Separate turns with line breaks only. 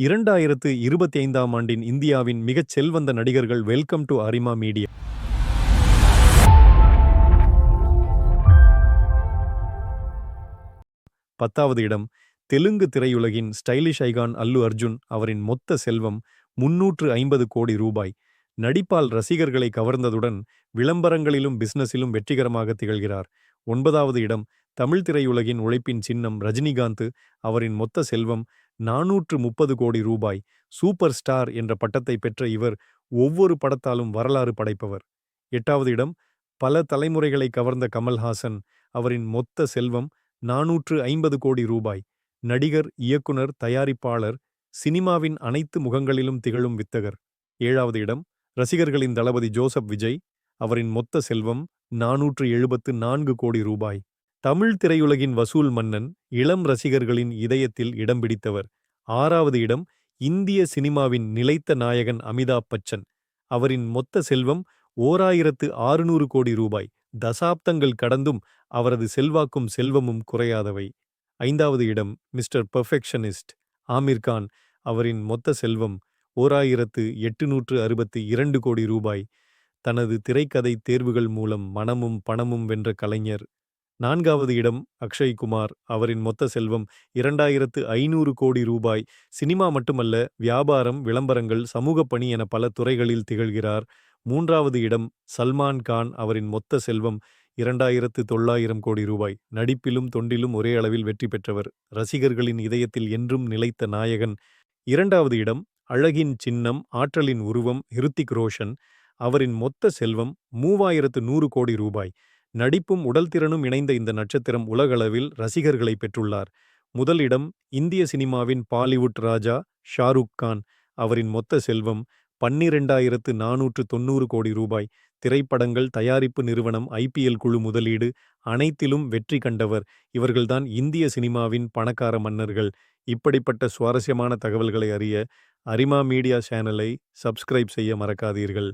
இரண்டாயிரத்து இருபத்தி ஐந்தாம் ஆண்டின் இந்தியாவின் மிகச் செல்வந்த நடிகர்கள் வெல்கம் டு அரிமா மீடியா. பத்தாவது இடம் தெலுங்கு திரையுலகின் ஸ்டைலிஷ் ஐகான் அல்லு அர்ஜுன் அவரின் மொத்த செல்வம் முன்னூற்று ஐம்பது கோடி ரூபாய். நடிப்பால் ரசிகர்களை கவர்ந்ததுடன் விளம்பரங்களிலும் பிசினஸிலும் வெற்றிகரமாக திகழ்கிறார். ஒன்பதாவது இடம் தமிழ் திரையுலகின் உழைப்பின் சின்னம் ரஜினிகாந்த் அவரின் மொத்த செல்வம் நாநூற்று முப்பது கோடி ரூபாய் சூப்பர் ஸ்டார் என்ற பட்டத்தை பெற்ற இவர் ஒவ்வொரு படத்தாலும் வரலாறு படைப்பவர். எட்டாவது இடம் பல தலைமுறைகளை கவர்ந்த கமல்ஹாசன். அவரின் மொத்த செல்வம் நாநூற்று ஐம்பது கோடி ரூபாய். நடிகர் இயக்குனர் தயாரிப்பாளர் சினிமாவின் அனைத்து முகங்களிலும் திகழும் வித்தகர். ஏழாவது இடம் ரசிகர்களின் தளபதி ஜோசப் விஜய். அவரின் மொத்த செல்வம் நாநூற்று எழுபத்து நான்கு கோடி ரூபாய். தமிழ் திரையுலகின் வசூல் மன்னன் இளம் ரசிகர்களின் இதயத்தில் இடம் பிடித்தவர். ஆறாவது இடம் இந்திய சினிமாவின் நிலைத்த நாயகன் அமிதாப் பச்சன். அவரின் மொத்த செல்வம் ஓராயிரத்து ஆறுநூறு கோடி ரூபாய். தசாப்தங்கள் கடந்தும் அவரது செல்வாக்கும் செல்வமும் குறையாதவை. ஐந்தாவது இடம் மிஸ்டர் பெர்ஃபெக்ஷனிஸ்ட் ஆமீர் கான். அவரின் மொத்த செல்வம் ஓராயிரத்து எட்டுநூற்று அறுபத்தி இரண்டு கோடி ரூபாய். தனது திரைக்கதை தேர்வுகள் மூலம் மனமும் பணமும் வென்ற கலைஞர் நான்காவது இடம் அக்ஷய் குமார். அவரின் மொத்த செல்வம் இரண்டாயிரத்து ஐநூறு கோடி ரூபாய். சினிமா மட்டுமல்ல வியாபாரம் விளம்பரங்கள் சமூக பணி என பல துறைகளில் திகழ்கிறார். மூன்றாவது இடம் சல்மான் கான். அவரின் மொத்த செல்வம் இரண்டாயிரத்து தொள்ளாயிரம் கோடி ரூபாய். நடிப்பிலும் தொண்டிலும் ஒரே அளவில் வெற்றி பெற்றவர். ரசிகர்களின் இதயத்தில் என்றும் நிலைத்த நாயகன். இரண்டாவது இடம் அழகின் சின்னம் ஆற்றலின் உருவம் ஹிருத்திக் ரோஷன். அவரின் மொத்த செல்வம் மூவாயிரத்து நூறு கோடி ரூபாய். நடிப்பும் உடல் திறனும் இணைந்த இந்த நட்சத்திரம் உலகளவில் ரசிகர்களை பெற்றுள்ளார். முதலிடம் இந்திய சினிமாவின் பாலிவுட் ராஜா ஷாருக் கான் அவரின் மொத்த செல்வம் பன்னிரெண்டாயிரத்து நானூற்று தொன்னூறு கோடி ரூபாய். திரைப்படங்கள் தயாரிப்பு நிறுவனம் ஐபிஎல் குழு முதலீடு அனைத்திலும் வெற்றி கண்டவர். இவர்கள்தான் இந்திய சினிமாவின் பணக்கார மன்னர்கள். இப்படிப்பட்ட சுவாரஸ்யமான தகவல்களை அறிய அரிமா மீடியா சேனலை சப்ஸ்கிரைப் செய்ய மறக்காதீர்கள்.